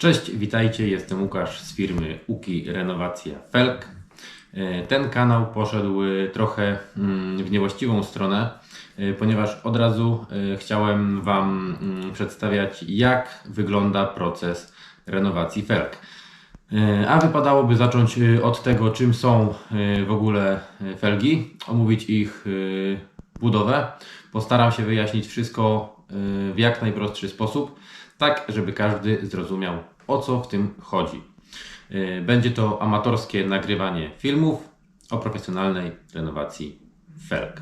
Cześć, witajcie, jestem Łukasz z firmy Uki Renowacja Felk. E, Ten kanał poszedł e, trochę mm, w niewłaściwą stronę, e, ponieważ od razu chciałem Wam mm, przedstawiać, jak wygląda proces renowacji felk. A wypadałoby zacząć od tego, czym są w ogóle felgi, omówić ich budowę. Postaram się wyjaśnić wszystko w jak najprostszy sposób, tak żeby każdy zrozumiał o co w tym chodzi. E, Będzie to amatorskie nagrywanie filmów o profesjonalnej renowacji felg.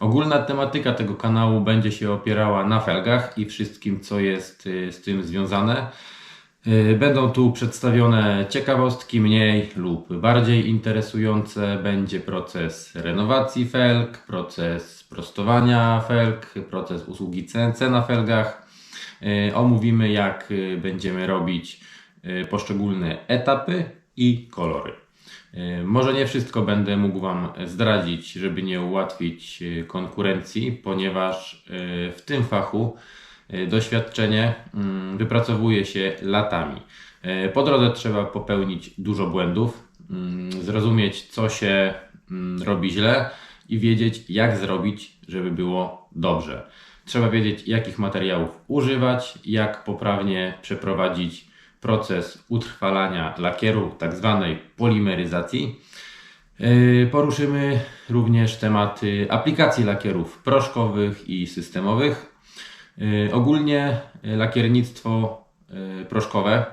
Ogólna tematyka tego kanału będzie się opierała na felgach i wszystkim, co jest y, z tym związane. Y, Będą tu przedstawione ciekawostki mniej lub bardziej interesujące. Będzie proces renowacji felg, proces prostowania felg, proces usługi CNC na felgach. Y, Omówimy, jak y, będziemy robić y, poszczególne etapy i kolory. Może nie wszystko będę mógł Wam zdradzić, żeby nie ułatwić konkurencji, ponieważ w tym fachu doświadczenie mm, wypracowuje się latami. Po drodze trzeba popełnić dużo błędów, mm, zrozumieć, co się mm, robi źle i wiedzieć, jak zrobić, żeby było dobrze. Trzeba wiedzieć, jakich materiałów używać, jak poprawnie przeprowadzić proces utrwalania lakieru, tak zwanej polimeryzacji. Yy, Poruszymy również tematy aplikacji lakierów proszkowych i systemowych. Yy, Ogólnie lakiernictwo yy, proszkowe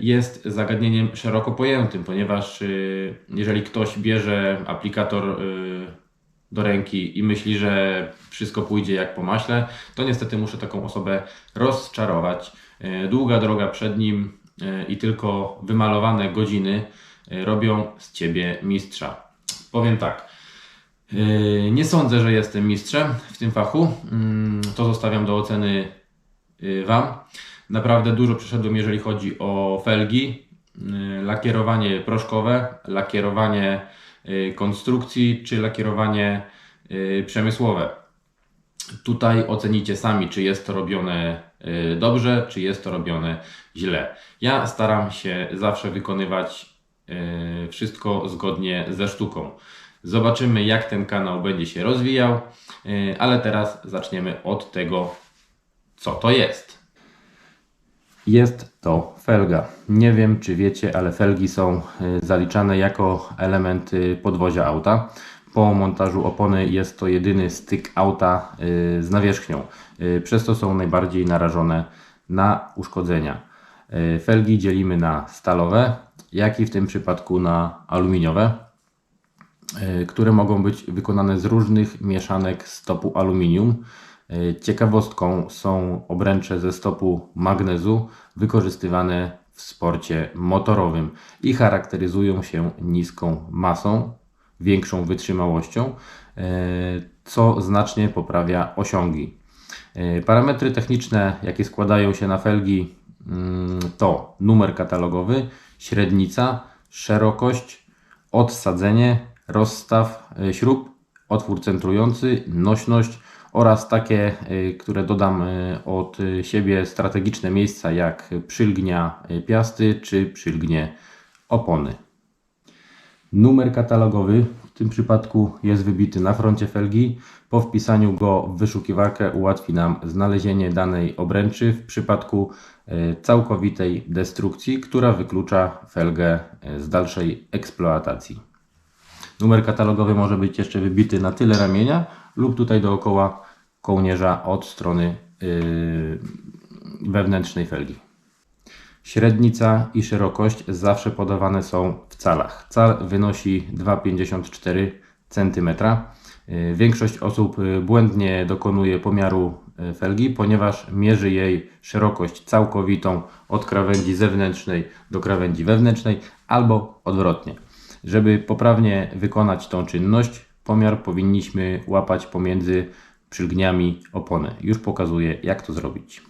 jest zagadnieniem szeroko pojętym, ponieważ jeżeli ktoś bierze aplikator do ręki i myśli, że wszystko pójdzie jak po maśle, to niestety muszę taką osobę rozczarować. E, Długa droga przed nim e, i tylko wymalowane godziny e, robią z ciebie mistrza. Powiem tak. Nie sądzę, że jestem mistrzem w tym fachu. Mm, To zostawiam do oceny Wam. Naprawdę dużo przeszedłem, jeżeli chodzi o felgi, lakierowanie proszkowe, lakierowanie konstrukcji czy lakierowanie e, przemysłowe. Tutaj ocenicie sami, czy jest to robione y, dobrze, czy jest to robione źle. Ja staram się zawsze wykonywać y, wszystko zgodnie ze sztuką. Zobaczymy, jak ten kanał będzie się rozwijał, y, ale teraz zaczniemy od tego, co to jest. Jest to felga. Nie wiem, czy wiecie, ale felgi są y, zaliczane jako element y, podwozia auta. Po montażu opony jest to jedyny styk auta y, z nawierzchnią. Przez to są najbardziej narażone na uszkodzenia. Felgi dzielimy na stalowe, jak i w tym przypadku na aluminiowe, które mogą być wykonane z różnych mieszanek stopu aluminium. Y, Ciekawostką są obręcze ze stopu magnezu wykorzystywane w sporcie motorowym i charakteryzują się niską masą, większą wytrzymałością, e, co znacznie poprawia osiągi. E, Parametry techniczne, jakie składają się na felgi, mm, to numer katalogowy, średnica, szerokość, odsadzenie, rozstaw e, śrub, otwór centrujący, nośność oraz takie, e, które dodam e, od siebie strategiczne miejsca jak przylgnia e, piasty czy przylgnie opony. Numer katalogowy w tym przypadku jest wybity na froncie felgi. Po wpisaniu go w wyszukiwarkę ułatwi nam znalezienie danej obręczy w przypadku całkowitej destrukcji, która wyklucza felgę z dalszej eksploatacji. Numer katalogowy może być jeszcze wybity na tyle ramienia lub tutaj dookoła kołnierza od strony yy, wewnętrznej felgi. Średnica i szerokość zawsze podawane są w calach. Cal wynosi 2,54 cm. Y, Większość osób y, błędnie dokonuje pomiaru y, felgi, ponieważ mierzy jej szerokość całkowitą od krawędzi zewnętrznej do krawędzi wewnętrznej albo odwrotnie. Żeby poprawnie wykonać tą czynność, pomiar powinniśmy łapać pomiędzy przylgniami opony. Już pokazuję, jak to zrobić.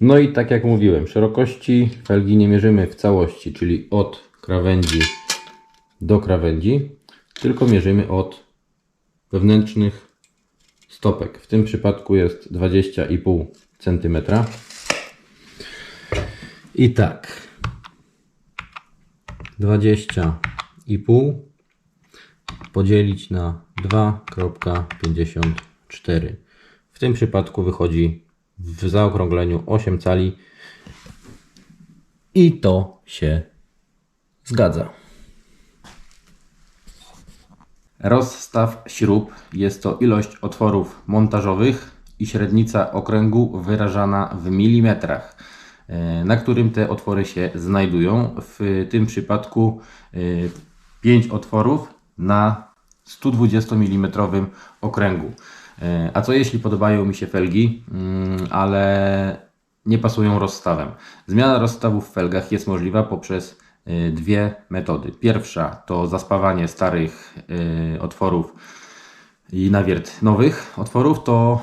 No i tak jak mówiłem, szerokości felgi nie mierzymy w całości, czyli od krawędzi do krawędzi, tylko mierzymy od wewnętrznych stopek. W tym przypadku jest 20,5 cm. I tak. 20 i pół podzielić na 2,54. W tym przypadku wychodzi w zaokrągleniu 8 cali i to się zgadza. Rozstaw śrub jest to ilość otworów montażowych i średnica okręgu wyrażana w milimetrach, e, na którym te otwory się znajdują. W tym przypadku 5 otworów na 120 mm okręgu. E, a co jeśli podobają mi się felgi, mm, ale nie pasują rozstawem? Zmiana rozstawu w felgach jest możliwa poprzez e, dwie metody. Pierwsza to zaspawanie starych e, otworów i nawiert nowych otworów, to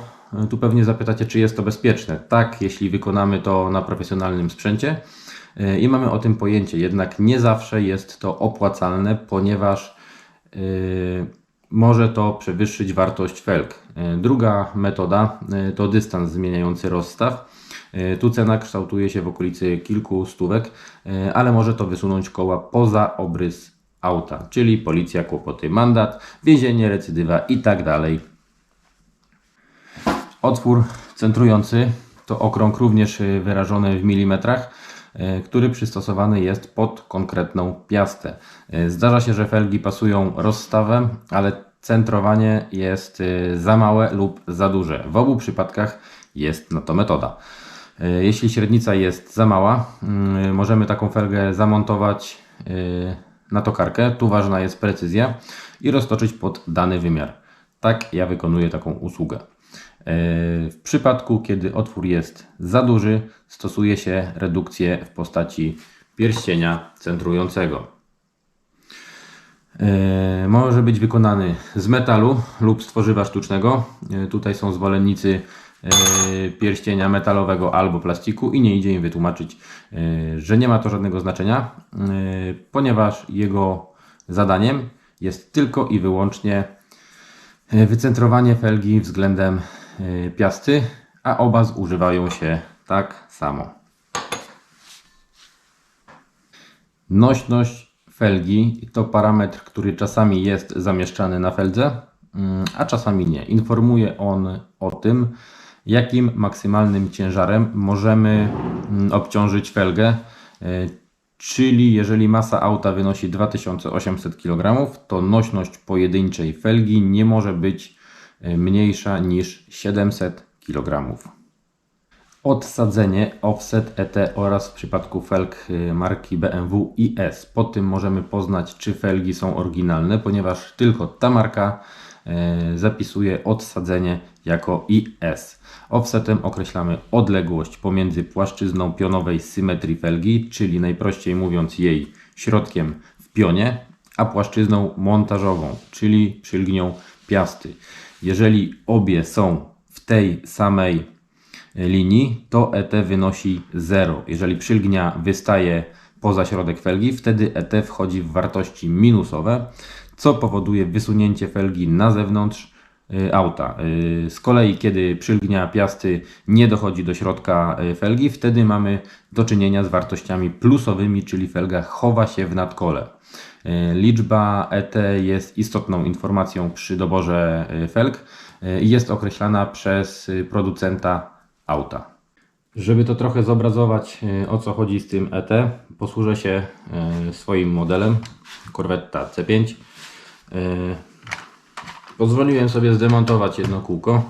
tu pewnie zapytacie, czy jest to bezpieczne. Tak, jeśli wykonamy to na profesjonalnym sprzęcie i mamy o tym pojęcie, jednak nie zawsze jest to opłacalne, ponieważ może to przewyższyć wartość felg. E, druga metoda e, to dystans zmieniający rozstaw. Tu cena kształtuje się w okolicy kilku stówek, ale może to wysunąć koła poza obrys auta, czyli policja, kłopoty, mandat, więzienie, recydywa i tak dalej. Otwór centrujący to okrąg również wyrażony w milimetrach który przystosowany jest pod konkretną piastę. E, zdarza się, że felgi pasują rozstawem, ale centrowanie jest e, za małe lub za duże. W obu przypadkach jest na to metoda. Jeśli średnica jest za mała, mm, możemy taką felgę zamontować na tokarkę. Tu ważna jest precyzja i roztoczyć pod dany wymiar. Tak ja wykonuję taką usługę. W przypadku, kiedy otwór jest za duży, stosuje się redukcję w postaci pierścienia centrującego. E, może być wykonany z metalu lub z tworzywa sztucznego. E, tutaj są zwolennicy e, pierścienia metalowego albo plastiku i nie idzie im wytłumaczyć, że nie ma to żadnego znaczenia, ponieważ jego zadaniem jest tylko i wyłącznie wycentrowanie felgi względem piasty, a oba zużywają się tak samo. Nośność felgi to parametr, który czasami jest zamieszczany na feldze, mm, a czasami nie. Informuje on o tym, jakim maksymalnym ciężarem możemy mm, obciążyć felgę, e, czyli jeżeli masa auta wynosi 2800 kg, to nośność pojedynczej felgi nie może być mniejsza niż 700 kg. Odsadzenie, offset, ET oraz w przypadku felg y, marki BMW IS. Po tym możemy poznać, czy felgi są oryginalne, ponieważ tylko ta marka y, zapisuje odsadzenie jako IS. Offsetem określamy odległość pomiędzy płaszczyzną pionowej symetrii felgi, czyli najprościej mówiąc jej środkiem w pionie, a płaszczyzną montażową, czyli przylgnią piasty. Jeżeli obie są w tej samej linii, to ET wynosi 0. Jeżeli przylgnia wystaje poza środek felgi, wtedy ET wchodzi w wartości minusowe, co powoduje wysunięcie felgi na zewnątrz auta. Y, z kolei, kiedy przylgnia piasty nie dochodzi do środka y, felgi, wtedy mamy do czynienia z wartościami plusowymi, czyli felga chowa się w nadkole. Liczba ET jest istotną informacją przy doborze felg i jest określana przez producenta auta. Żeby to trochę zobrazować, o co chodzi z tym ET, posłużę się swoim modelem Corvetta C5. Pozwoliłem sobie zdemontować jedno kółko,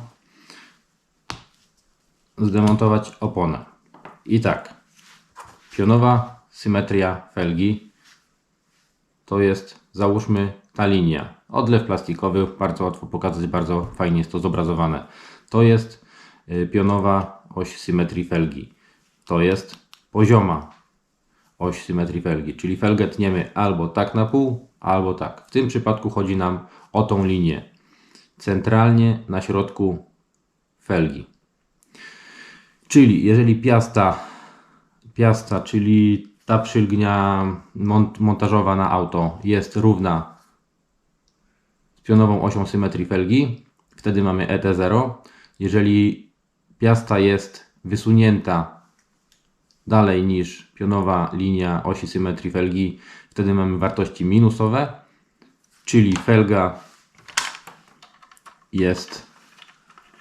zdemontować oponę. I tak, pionowa symetria felgi to jest, załóżmy, ta linia. Odlew plastikowy, bardzo łatwo pokazać, bardzo fajnie jest to zobrazowane. To jest Y, pionowa oś symetrii felgi. To jest pozioma oś symetrii felgi, czyli felgę tniemy albo tak na pół, albo tak. W tym przypadku chodzi nam o tą linię. Centralnie na środku felgi. Czyli jeżeli piasta, piasta czyli ta przylgnia mont, montażowa na auto jest równa z pionową osią symetrii felgi, wtedy mamy ET0. Jeżeli piasta jest wysunięta dalej niż pionowa linia osi symetrii felgi, wtedy mamy wartości minusowe, czyli felga jest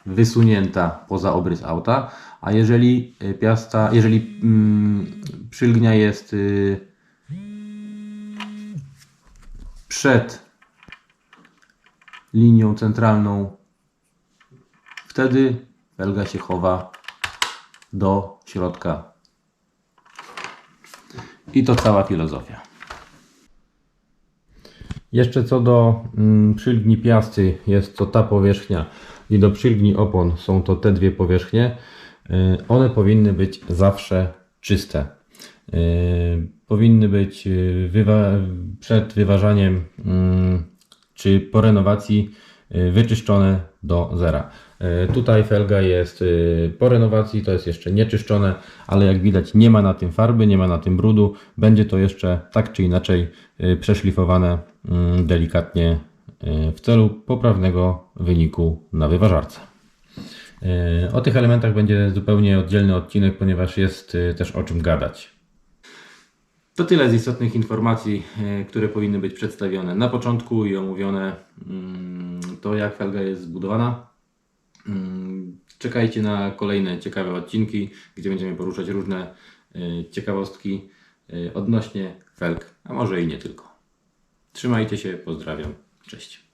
wysunięta poza obrys auta, a jeżeli y, piasta, jeżeli mm, przylgnia jest y, przed linią centralną, wtedy felga się chowa do środka. I to cała filozofia. Jeszcze co do mm, przylgni piasty, jest to ta powierzchnia i do przylgni opon są to te dwie powierzchnie. Y, One powinny być zawsze czyste. Y, Powinny być y, wywa- przed wyważaniem mm, czy po renowacji wyczyszczone do zera. Tutaj felga jest po renowacji, to jest jeszcze nieczyszczone, ale jak widać nie ma na tym farby, nie ma na tym brudu. Będzie to jeszcze tak czy inaczej przeszlifowane delikatnie y, w celu poprawnego wyniku na wyważarce. Y, O tych elementach będzie zupełnie oddzielny odcinek, ponieważ jest y, też o czym gadać. To tyle z istotnych informacji, e, które powinny być przedstawione na początku i omówione. mm, To jak felga jest zbudowana. Mm, Czekajcie na kolejne ciekawe odcinki, gdzie będziemy poruszać różne e, ciekawostki e, odnośnie felg, a może i nie tylko. Trzymajcie się, pozdrawiam, cześć.